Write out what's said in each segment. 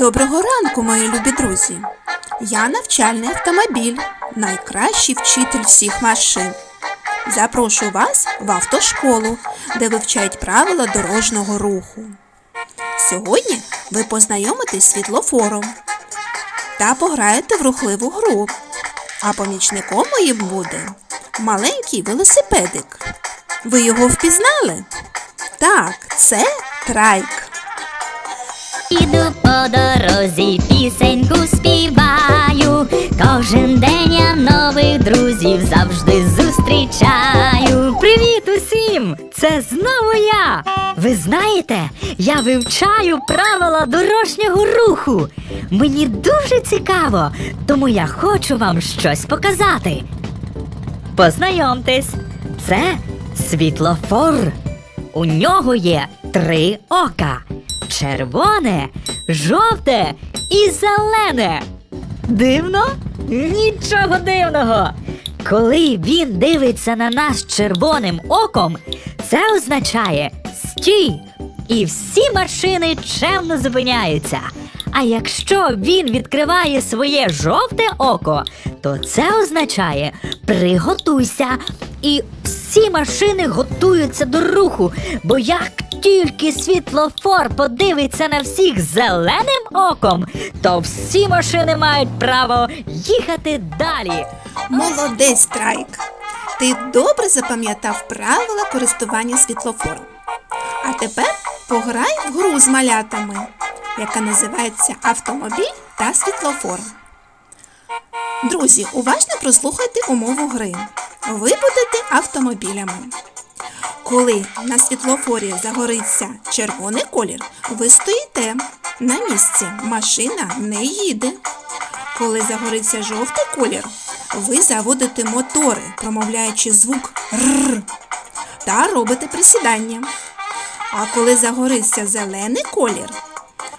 Доброго ранку, мої любі друзі! Я навчальний автомобіль, найкращий вчитель всіх машин. Запрошую вас в автошколу, де вивчають правила дорожнього руху. Сьогодні ви познайомитесь з світлофором та пограєте в рухливу гру. А помічником моїм буде маленький велосипедик. Ви його впізнали? Так, це трайк. Іду по дорозі, пісеньку співаю. Кожен день я нових друзів завжди зустрічаю. Привіт усім! Це знову я! Ви знаєте, я вивчаю правила дорожнього руху. Мені дуже цікаво, тому я хочу вам щось показати. Познайомтесь, це світлофор. У нього є три ока: червоне, жовте і зелене. Дивно? Нічого дивного. Коли він дивиться на нас червоним оком, це означає стій. І всі машини чемно зупиняються. А якщо він відкриває своє жовте око, то це означає приготуйся. І всі машини готуються до руху, бо як тільки світлофор подивиться на всіх зеленим оком, то всі машини мають право їхати далі. Молодець, трайк! Ти добре запам'ятав правила користування світлофором. А тепер пограй в гру з малятами, яка називається Автомобіль та світлофор. Друзі, уважно прослухайте умову гри. Ви будете автомобілями. Коли на світлофорі загориться червоний колір, ви стоїте на місці, машина не їде. Коли загориться жовтий колір, ви заводите мотори, промовляючи звук р та робите присідання. А коли загориться зелений колір,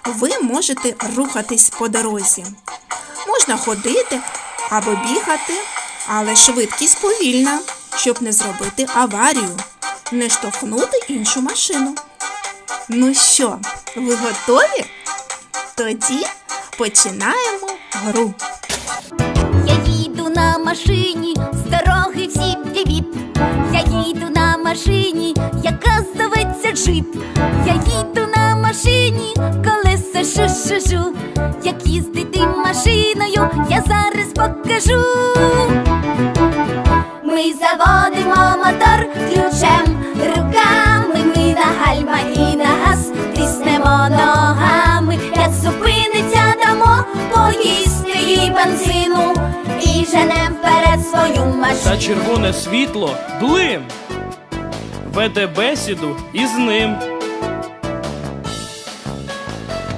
ви можете рухатись по дорозі. Можна ходити або бігати, але швидкість повільна, щоб не зробити аварію, не штовхнути іншу машину. Ну що, ви готові? Тоді починаємо гру. Я їду на машині, з дороги всі віп. Я їду на машині, яка зветься джип. Я їду Та червоне світло блим. Веде бесіду із ним.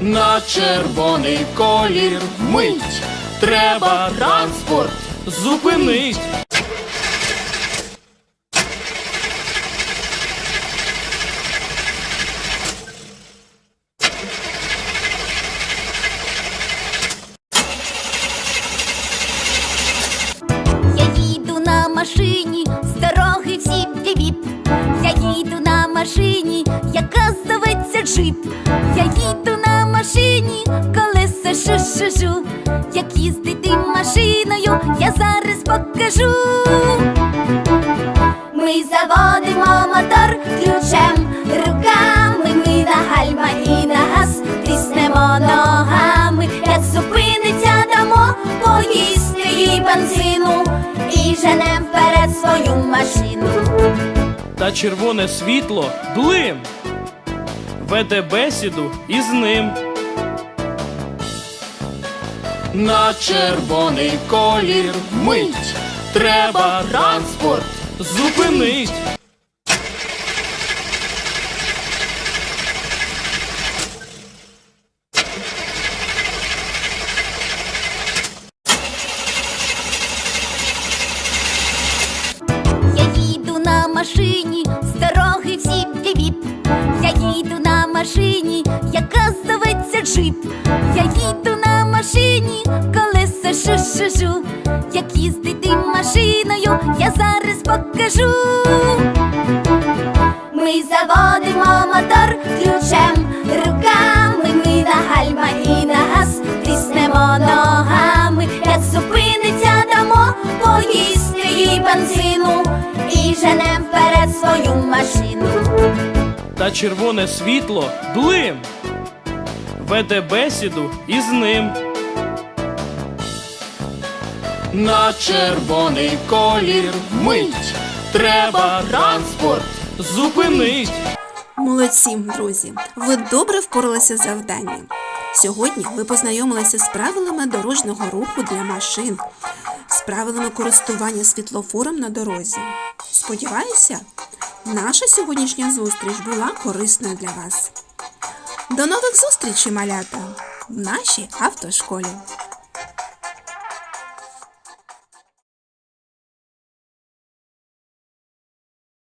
На червоний колір мить. Треба транспорт зупинить. Їду на машині, яка зветься джип. Я їду на машині, колеса шу-шу-шу. Як їздити машиною, я зараз покажу. Ми заводимо мотор ключем руками. Ми на гальма і на газ тиснемо ногами. Як зупиниться, дамо поїсти їй бензину і женем вперед свою машину. Та червоне світло блим. Веде бесіду із ним. На червоний колір мить. Треба транспорт зупинить. машині, колеса шу-шу-шу як їздити машиною, я зараз покажу. Ми заводимо мотор ключем, руками ми на гальма і на газ тиснемо ногами, як зупиниться дамо, поїсти їй бензину і женем вперед свою машину. Та червоне світло блим. Веде бесіду із ним. На червоний колір мить. Треба транспорт зупинить. Молодці, друзі! Ви добре впоралися з завданням. Сьогодні ви познайомилися з правилами дорожнього руху для машин, з правилами користування світлофором на дорозі. Сподіваюся, наша сьогоднішня зустріч була корисною для вас. До нових зустрічей, малята, в нашій автошколі.